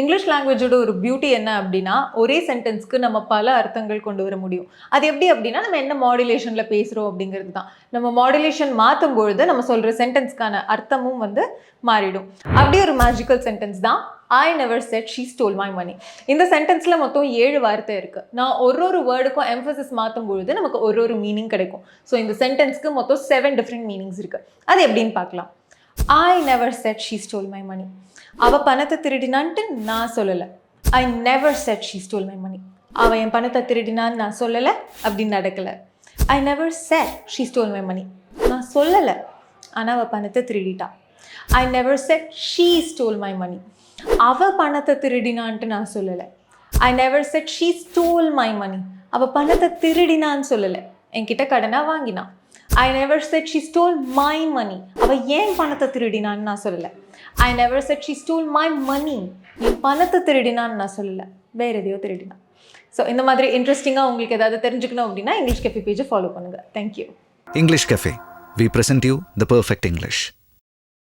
English லாங்குவேஜோட ஒரு beauty என்ன அப்படின்னா ஒரே சென்டென்ஸ்க்கு நம்ம பல அர்த்தங்கள் கொண்டு வர முடியும். அது எப்படி அப்படின்னா நம்ம என்ன மாடுலேஷனில் பேசுகிறோம் அப்படிங்கிறது தான். நம்ம மாடுலேஷன் மாற்றும் பொழுது நம்ம சொல்கிற சென்டென்ஸ்க்கான அர்த்தமும் வந்து மாறிடும். அப்படி ஒரு மேஜிக்கல் சென்டென்ஸ் தான் I never said she stole my money இந்த சென்டென்ஸில் மொத்தம் ஏழு வார்த்தை இருக்குது நான் ஒரு ஒரு வேர்டுக்கும் எம்ஃபசிஸ் மாற்றும் பொழுது நமக்கு ஒரு ஒரு மீனிங் கிடைக்கும். ஸோ இந்த சென்டென்ஸ்க்கு மொத்தம் செவன் டிஃப்ரெண்ட் மீனிங்ஸ் இருக்குது அது எப்படின்னு பார்க்கலாம். I never said she stole my money அவள் பணத்தை திருடினான்ட்டு நான் சொல்லலை. I never said she stole my money அவள் என் பணத்தை திருடினான்னு நான் சொல்லலை அப்படின்னு நடக்கலை. I never said she stole my money நான் சொல்லலை. ஆனால் அவள் பணத்தை திருடிட்டான் I never said she stole my money அவள் பணத்தை திருடினான்ட்டு நான் சொல்லலை. I never said she stole my money அவள் பணத்தை திருடினான்னு சொல்லலை. என்கிட்ட கடனாக வாங்கினான் I never said she stole my money அவள் ஏன் பணத்தை திருடினான்னு நான் சொல்லலை. I never said she stole my money என் பணத்தை திருடினான்னு நான் சொல்லலை. வேறு எதையோ திருடினான் ஸோ இந்த மாதிரி இன்ட்ரெஸ்டிங்காக உங்களுக்கு ஏதாவது தெரிஞ்சுக்கணும் அப்படின்னா இங்கிலீஷ் கஃபே பேஜை ஃபாலோ பண்ணுங்கள் thank you English cafe we present you the perfect English